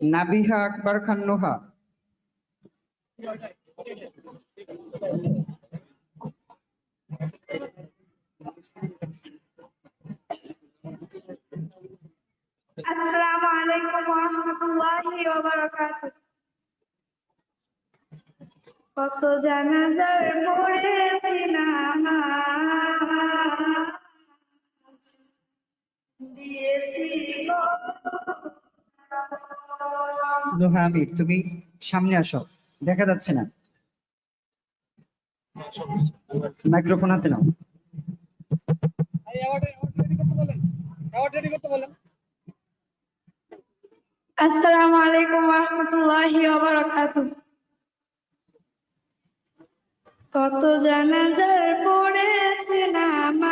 নাবিহা আকবর খান নোহা কত জানাজার পড়েছি নামাজ দিয়েছি কত নোহা আমির তুমি সামনে আসো। দেখা যাচ্ছে না। মাইক্রোফোন হাতে নাও। আসসালামু আলাইকুম ওয়া রাহমাতুল্লাহি ওয়া কত জানাজার পড়েছে নামাজ।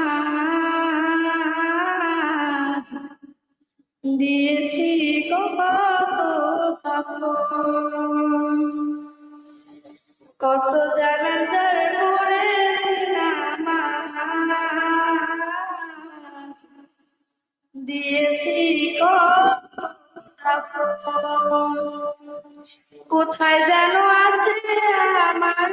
দিয়েছি কত কাফন কত জানাজার পড়েছে নামাজ দিয়েছি কত কাফন কোথায় যেন আছে আমার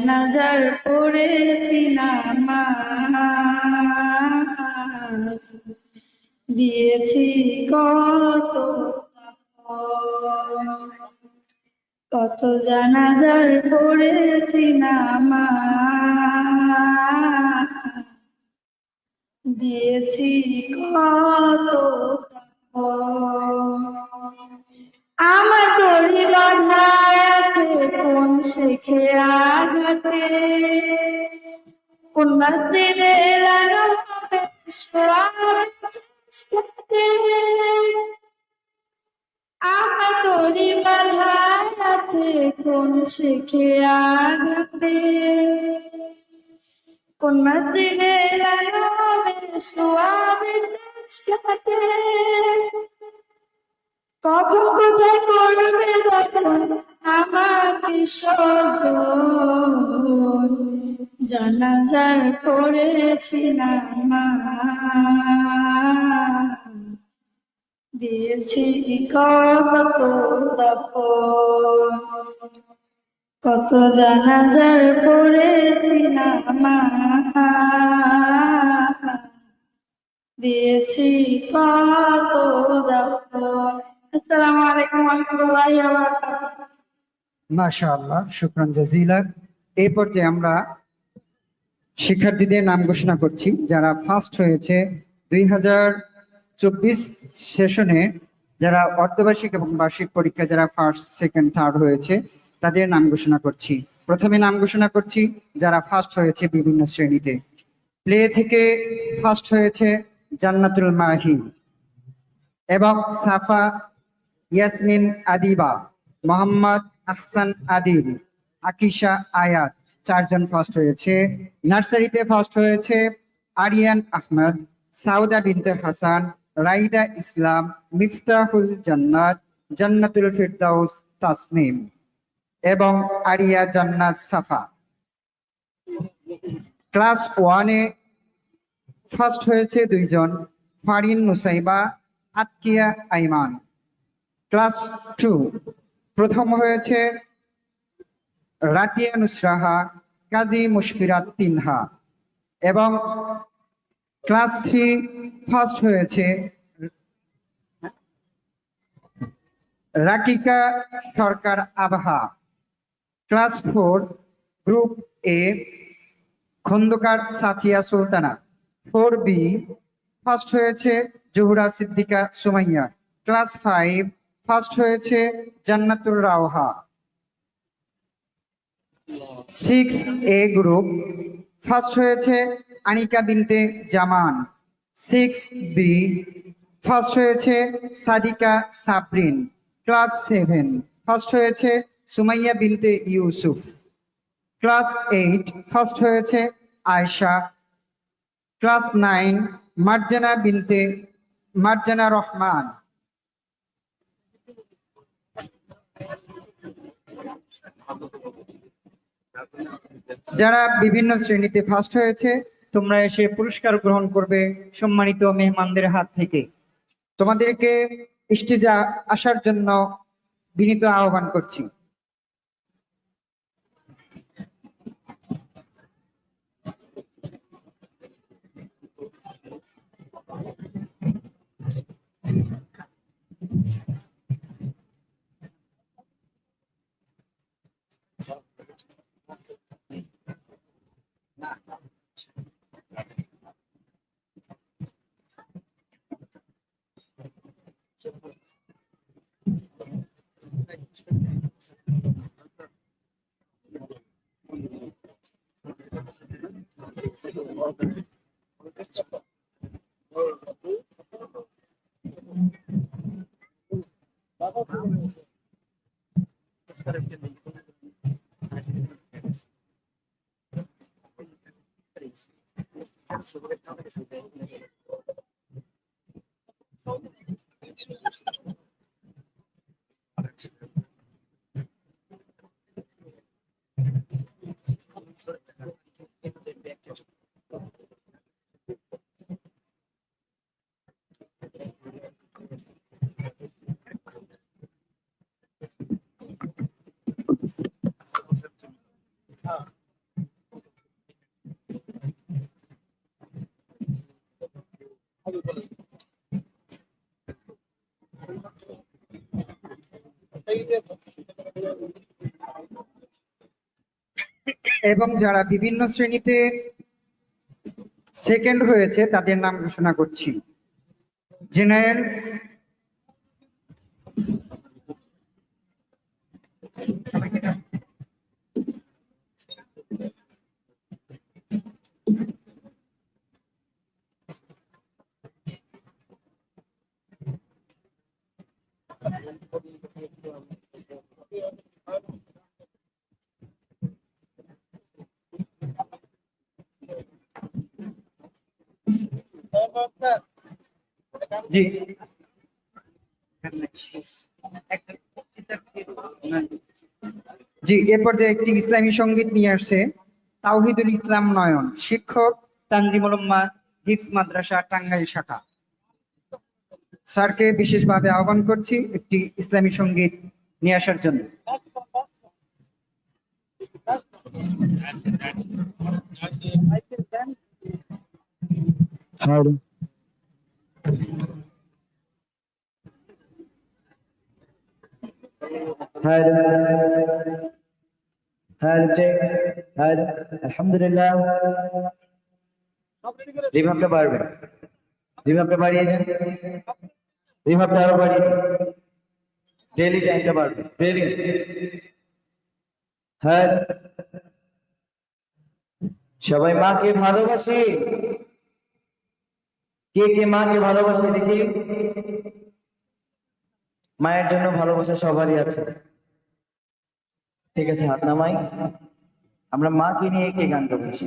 জানাজার পড়েছি নামাজ। দিয়েছি কত কত জানাজার পড়েছি নামাজ। দিয়েছি কত তরি বাধায় আছে কোন শেখে আঘাতে। কোন মসজিদে লাগানো হবে তরি বাধায় আছে কোন শেখে আঘাতে। কোন মসজিদে লাগাবে সোয়াবে চেষ্টাতে কখন কোথায় করবে তখন আমাকে সজন জানাজার নামাজ দিয়েছি কত কত জানাজার পড়েছি নামাজ দিয়েছি কত দফন। মাশাআল্লাহ আমরা শিক্ষার্থীদের নাম ঘোষণা করছি, যারা ফার্স্ট হয়েছে দুই হাজার চব্বিশ সেশনে যারা অর্ধবার্ষিক এবং বার্ষিক পরীক্ষা যারা ফার্স্ট সেকেন্ড থার্ড হয়েছে, তাদের নাম ঘোষণা করছি। প্রথমে নাম ঘোষণা করছি, যারা ফার্স্ট হয়েছে বিভিন্ন শ্রেণীতে। প্লে থেকে ফার্স্ট হয়েছে জান্নাতুল মাহি এবং সাফা ইয়াসমিন আদিবা, মোহাম্মদ আহসান আদিল আকিশা আয়াত। চারজন ফার্স্ট হয়েছে। নার্সারিতে ফার্স্ট হয়েছে আরিয়ান আহমদ, সাউদা বিনতে হাসান, রাইদা ইসলাম, মিফতাহুল জান্নাত, জান্নাতুল ফিরদাউস তাসনিম এবং আরিয়া জান্নাত সাফা। ক্লাস ওয়ানে ফার্স্ট হয়েছে দুইজন, ফারিন নুসাইবা, আতকিয়া আইমান। Class two. প্রথম হয়েছে রাতিয়া নুসরাহা কাজী মুশফিরাত তিনহা। এবং ক্লাস থ্রি ফার্স্ট হয়েছে Rakika Sarkar Abha. Class four group A, Khandakar Safia Sultana. Four B, first হয়েছে Zohura Siddika Sumaiya. Class five first হয়েছে Jannatur Rawha. Six A group first হয়েছে Anika Binte Zaman. Six B first হয়েছে Sadika Sabrin. Class seven first হয়েছে Sumaiya Binte Yusuf. Class eight first হয়েছে Ayesha. Class nine Marjana Binte, Marjana Rahman. যারা বিভিন্ন শ্রেণীতে first হয়েছে, তোমরা এসে পুরস্কার গ্রহণ করবে সম্মানিত মেহমানদের হাত থেকে। তোমাদেরকে স্টেজে আসার জন্য বিনীত আহ্বান করছি। sobre cada que se এবং যারা বিভিন্ন শ্রেণীতে সেকেন্ড হয়েছে তাদের নাম ঘোষণা করছি। জেনারেল জি। জি, এ পর্যায়ে একটি ইসলামী সংগীত নিয়ে আসছে তাওহিদুল ইসলাম নয়ন, শিক্ষক তানজিমুল উম্মাহ হিফস মাদ্রাসা, টাঙ্গাইল শাখা। স্যারকে বিশেষভাবে আহ্বান করছি একটি ইসলামী সংগীত নিয়ে আসার জন্য। Howdy. Had had check had আলহামদুলিল্লাহ রিভাবটা বাড়বে রিভাবটা বাড়িয়ে দেন রিভাবটা আরও বাড়িয়ে ডেলি টাইমটা বাড়বে ডেলি হ্যাঁ সবাই মাকে ভালোবাসি কে কে মাকে ভালোবাসে দেখি মায়ের জন্য ভালোবাসা সবারই আছে। ঠিক আছে হাত নামাই আমরা মাকে নিয়ে একটি গান গাইছি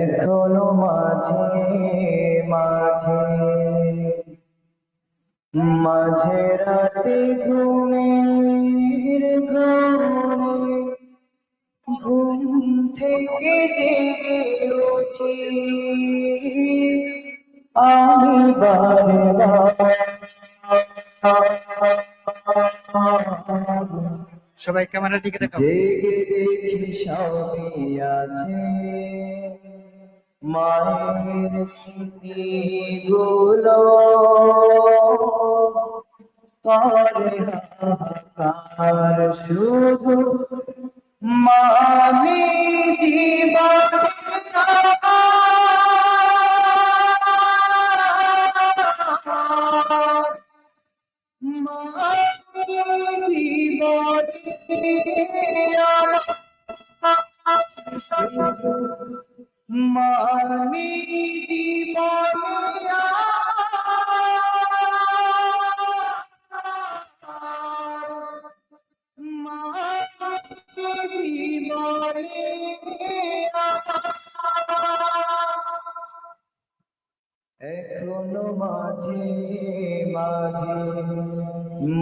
এখনও মাঝে মাঝে মাঝে রাতে ঘুমের ঘরে। ঘুম থেকে জেগে উঠি আমি বারে সবাই ক্যামেরার দিকে জেগে দেখি সবই আছে, মায়ের স্মৃতি গুলো করে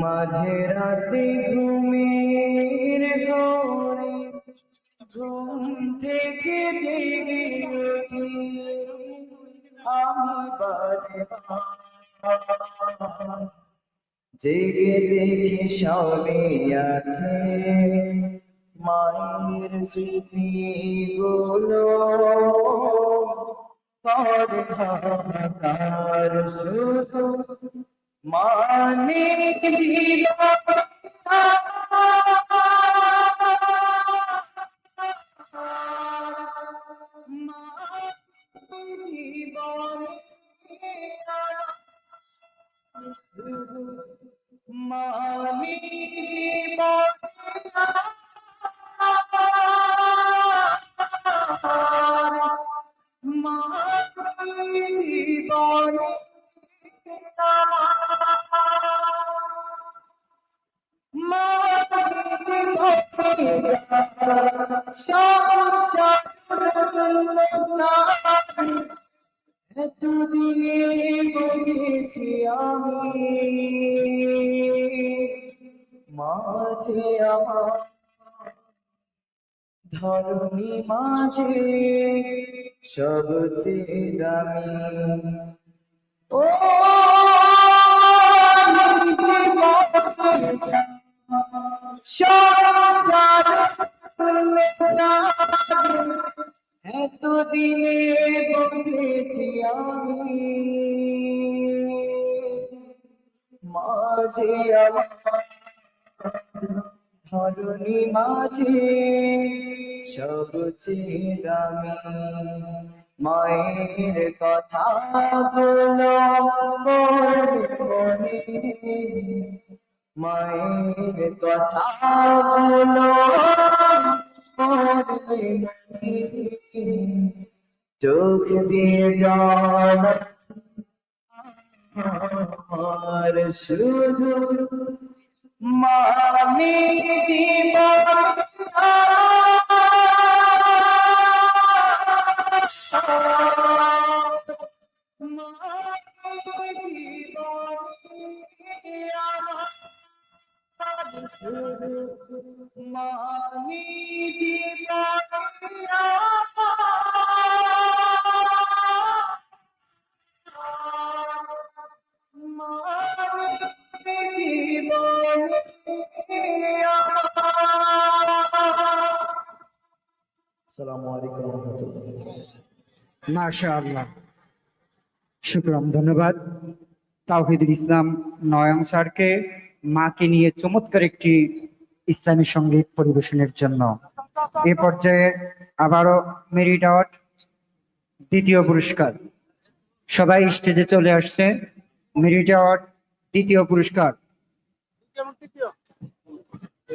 মাঝে রাতে ঘুমের ঘরে ঘুম থেকে জেগে উঠি। আমি বারে জেগে দেখি সবে আছে মায়ের স্মৃতি গুলো করে হাহাকার শুধু মানে মানি বুঝেছি আমি মাঝে ধর্মী মাঝে সবচেয়ে দামি ও এতদিনে বুঝেছি আমি। মাঝে আমার মাঝে মায়ের কথা গুলো মনে মায়ের কথা গুলো চোখ দিয়ে জল। আর শুধু মানি মানি আসসালামু আলাইকুম রহমতুল্লাহ। মাশা শুক্রাম ধন্যবাদ। তাওহিদুল ইসলাম নয়ন স্যারকে মাকে নিয়ে চমৎকার একটি ইসলামী সংগীত পরিবেশনের জন্য। এ পর্যায়ে আবারও মেরিট অ্যাওয়ার্ড দ্বিতীয় পুরস্কার। সবাই স্টেজে চলে আসছে। মেরিট অ্যাওয়ার্ড দ্বিতীয় পুরস্কার।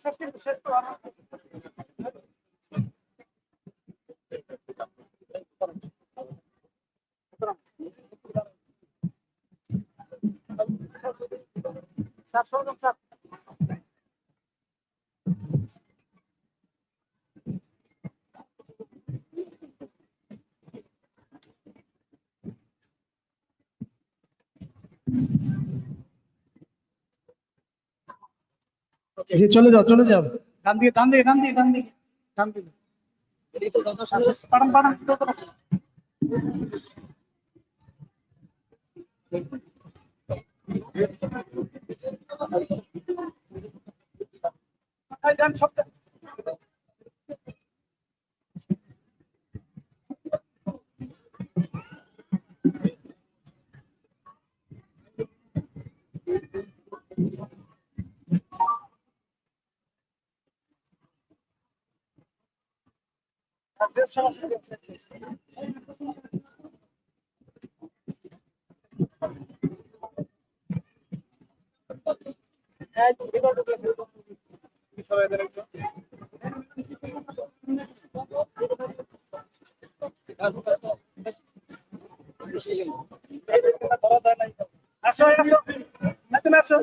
স্যার স্বাগতম স্যার যে চলে যাও চলে যাও ডান দিকে ডান দিকে ডান দিকে ডান দিকে ডান দিকে সব আসো আসো। তুমি আসো।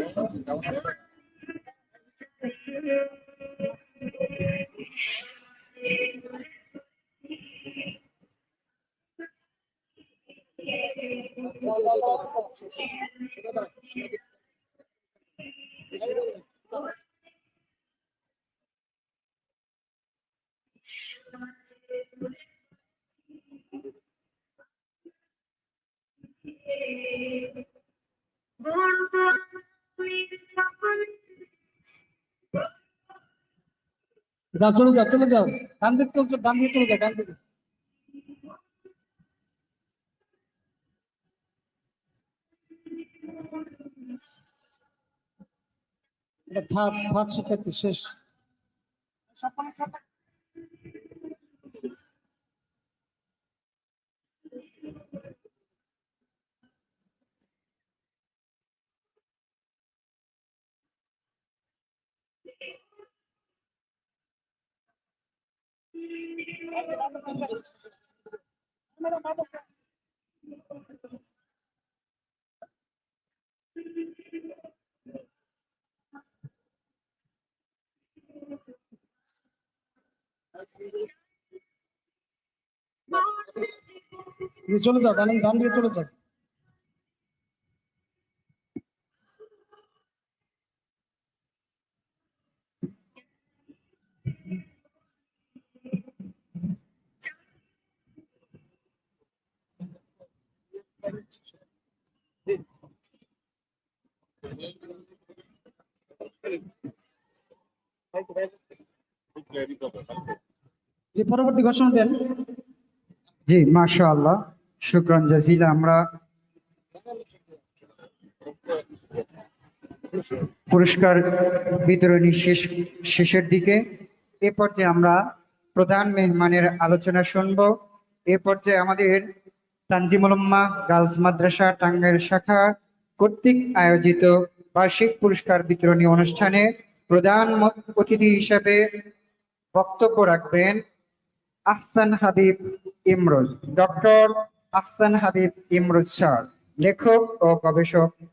যাও, চলে যাও চলে যাও। ডান দিক চলে ডান দিকে চলে যাও, ডান দিকে। শিক্ষার্থী, শেষ। এই চলে যাও ডান ডান দিকে চলে যাও পরবর্তী ঘোষণা দেন। জি, মাশাআল্লাহ, শুক্রান জাজিলা, আমরা পুরস্কার বিতরণী শেষ, শেষের দিকে এ পর্যায়ে আমরা প্রধান মেহমানের আলোচনা শুনব। এ পর্যায়ে আমাদের তানজিমুল উম্মাহ গার্লস মাদ্রাসা, টাঙ্গাইল শাখা কর্তৃক আয়োজিত বার্ষিক পুরস্কার বিতরণী অনুষ্ঠানে প্রধান অতিথি হিসাবে বক্তব্য রাখবেন আহসান হাবিব ইমরোজ ডক্টর আহসান হাবিব ইমরোজ স্যার লেখক ও গবেষক